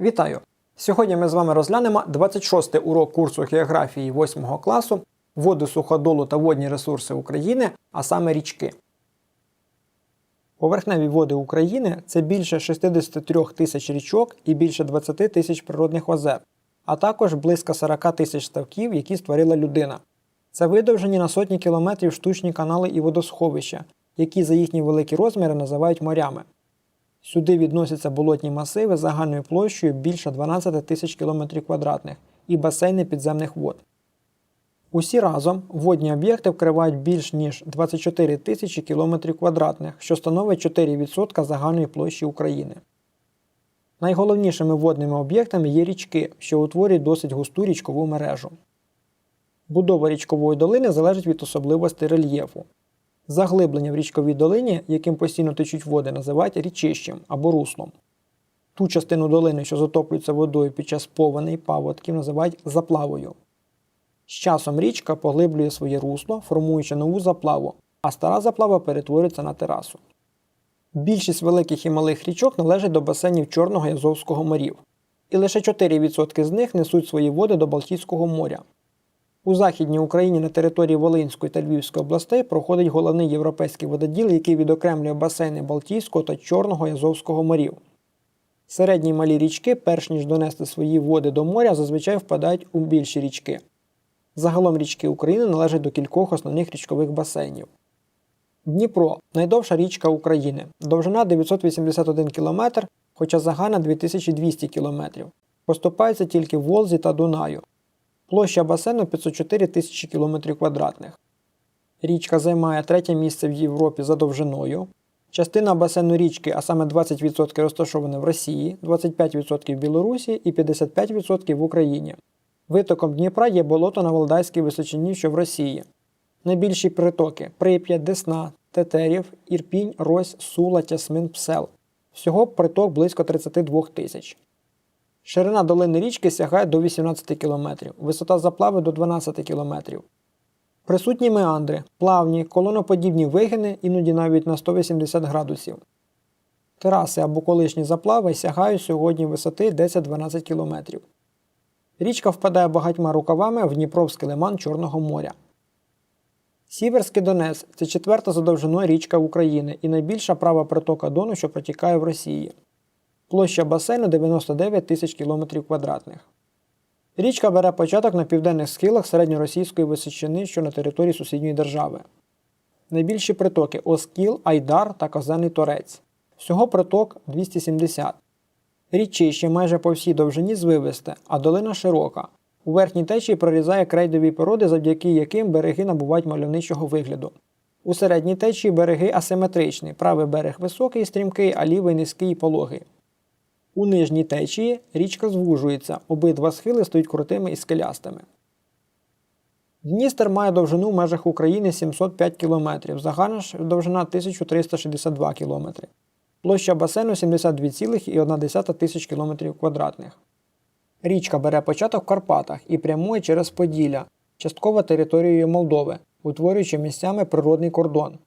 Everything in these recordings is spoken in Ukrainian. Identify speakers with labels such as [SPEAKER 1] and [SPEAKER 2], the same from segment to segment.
[SPEAKER 1] Вітаю! Сьогодні ми з вами розглянемо 26-й урок курсу географії 8 класу води суходолу та водні ресурси України, а саме річки. Поверхневі води України це більше 63 тисяч річок і більше 20 тисяч природних озер, а також близько 40 тисяч ставків, які створила людина. Це видовжені на сотні кілометрів штучні канали і водосховища, які за їхні великі розміри називають морями. Сюди відносяться болотні масиви загальною площею більше 12 тисяч кілометрів квадратних і басейни підземних вод. Усі разом водні об'єкти вкривають більш ніж 24 тисячі кілометрів квадратних, що становить 4% загальної площі України. Найголовнішими водними об'єктами є річки, що утворюють досить густу річкову мережу. Будова річкової долини залежить від особливостей рельєфу. Заглиблення в річковій долині, яким постійно течуть води, називають річищем або руслом. Ту частину долини, що затоплюється водою під час повені і паводків, називають заплавою. З часом річка поглиблює своє русло, формуючи нову заплаву, а стара заплава перетворюється на терасу. Більшість великих і малих річок належать до басейнів Чорного і Азовського морів, і лише 4% з них несуть свої води до Балтійського моря. У Західній Україні на території Волинської та Львівської областей проходить головний європейський вододіл, який відокремлює басейни Балтійського та Чорного і Азовського морів. Середні малі річки, перш ніж донести свої води до моря, зазвичай впадають у більші річки. Загалом річки України належать до кількох основних річкових басейнів. Дніпро найдовша річка України, довжина 981 км, хоча загальна 2200 км. Поступається тільки Волзі та Дунаю. Площа басейну 504 тисячі км квадратних. Річка займає третє місце в Європі за довжиною. Частина басейну річки, а саме 20% розташована в Росії, 25% в Білорусі і 55% в Україні. Витоком Дніпра є болото на Валдайській височині, що в Росії. Найбільші притоки Прип'ять, Десна, Тетерів, Ірпінь, Рось, Сула, Тясмин, Псел. Всього приток близько 32 тисяч. Ширина долини річки сягає до 18 км, висота заплави до 12 км. Присутні меандри, плавні, колоноподібні вигини, іноді навіть на 180 градусів. Тераси або колишні заплави сягають сьогодні висоти 10-12 км. Річка впадає багатьма рукавами в Дніпровський лиман Чорного моря. Сіверський Донець це четверта за довжиною річка України і найбільша права притока Дону, що протікає в Росії. Площа басейну 99 тисяч км квадратних. Річка бере початок на південних схилах середньоросійської височини, що на території сусідньої держави. Найбільші притоки Оскіл, Айдар та Казаний Торець. Всього приток 270. Річище майже по всій довжині звивисте, а долина широка. У верхній течії прорізає крейдові породи, завдяки яким береги набувають мальовничого вигляду. У середній течії береги асиметричні, правий берег високий і стрімкий, а лівий низький і пологий. У нижній течії річка звужується, обидва схили стають крутими і скелястими. Дністер має довжину в межах України 705 км, загальна довжина 1362 км. Площа басейну 72,1 тисяч км квадратних. Річка бере початок в Карпатах і прямує через Поділля, частково територією Молдови, утворюючи місцями природний кордон.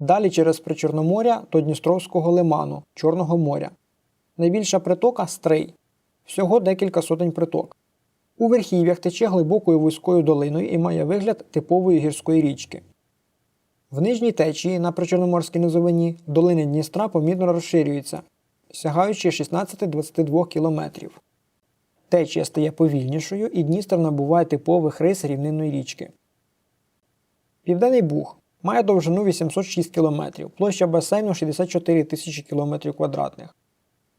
[SPEAKER 1] Далі через Причорноморя до Дністровського лиману, Чорного моря. Найбільша притока стрий. Всього декілька сотень приток. У верхів'ях тече глибокою вузькою долиною і має вигляд типової гірської річки. В нижній течії на Причорноморській низовині долини Дністра помітно розширюються, сягаючи 16-22 км. Течія стає повільнішою і Дністр набуває типових рис рівнинної річки. Південний Буг має довжину 806 км, площа басейну 64 тисячі км квадратних.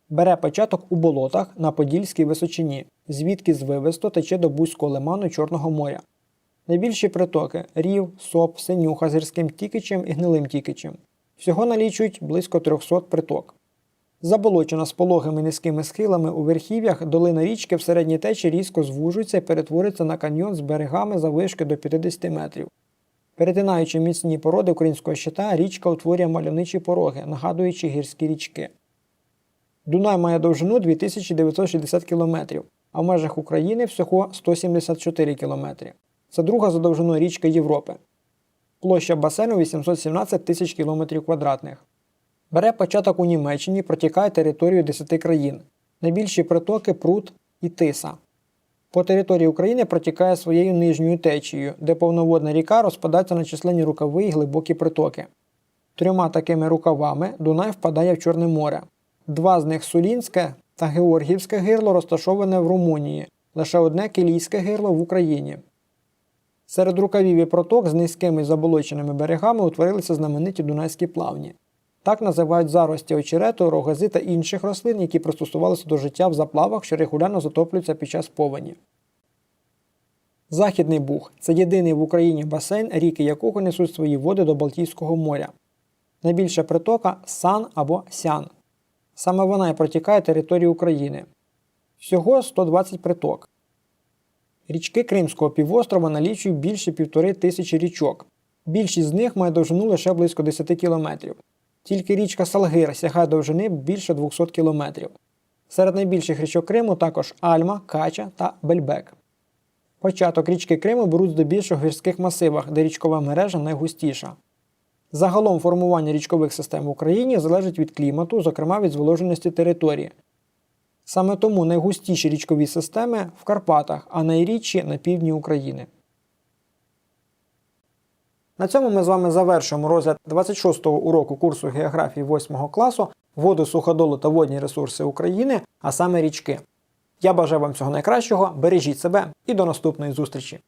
[SPEAKER 1] Бере початок у болотах на Подільській височині, звідки звивисто тече до Бузького лиману Чорного моря. Найбільші притоки Рів, Соп, Синюха з гірським тікичем і гнилим тікичем. Всього налічують близько 300 приток. Заболочена з пологими низькими схилами у верхів'ях долина річки в середній течі різко звужується і перетворюється на каньйон з берегами заввишки до 50 метрів. Перетинаючи міцні породи українського щита, річка утворює мальовничі пороги, нагадуючи гірські річки. Дунай має довжину 2960 км, а в межах України всього 174 км. Це друга за довжиною річка Європи. Площа басейну 817 тисяч км квадратних. Бере початок у Німеччині, протікає територію 10 країн. Найбільші притоки Прут і Тиса. По території України протікає своєю нижньою течією, де повноводна ріка розпадається на численні рукави і глибокі притоки. Трьома такими рукавами Дунай впадає в Чорне море. Два з них Сулінське та Георгівське гирло розташоване в Румунії, лише одне Кілійське гирло в Україні. Серед рукавів і проток з низькими заболоченими берегами утворилися знамениті дунайські плавні. Так називають зарості очерету, рогази та інших рослин, які пристосувалися до життя в заплавах, що регулярно затоплюються під час повені. Західний Буг це єдиний в Україні басейн, ріки якого несуть свої води до Балтійського моря. Найбільша притока Сан або Сян. Саме вона і протікає територію України. Всього 120 приток. Річки Кримського півострова налічують більше півтори тисячі річок. Більшість з них має довжину лише близько 10 кілометрів. Тільки річка Салгир сягає довжини більше 200 кілометрів. Серед найбільших річок Криму також Альма, Кача та Бельбек. Початок річки Криму беруть здебільшого в гірських масивах, де річкова мережа найгустіша. Загалом формування річкових систем в Україні залежить від клімату, зокрема від зволоженості території. Саме тому найгустіші річкові системи в Карпатах, а найрідші на півдні України. На цьому ми з вами завершуємо розгляд 26-го уроку курсу географії 8 класу води, суходолу та водні ресурси України, а саме річки. Я бажаю вам всього найкращого, бережіть себе і до наступної зустрічі!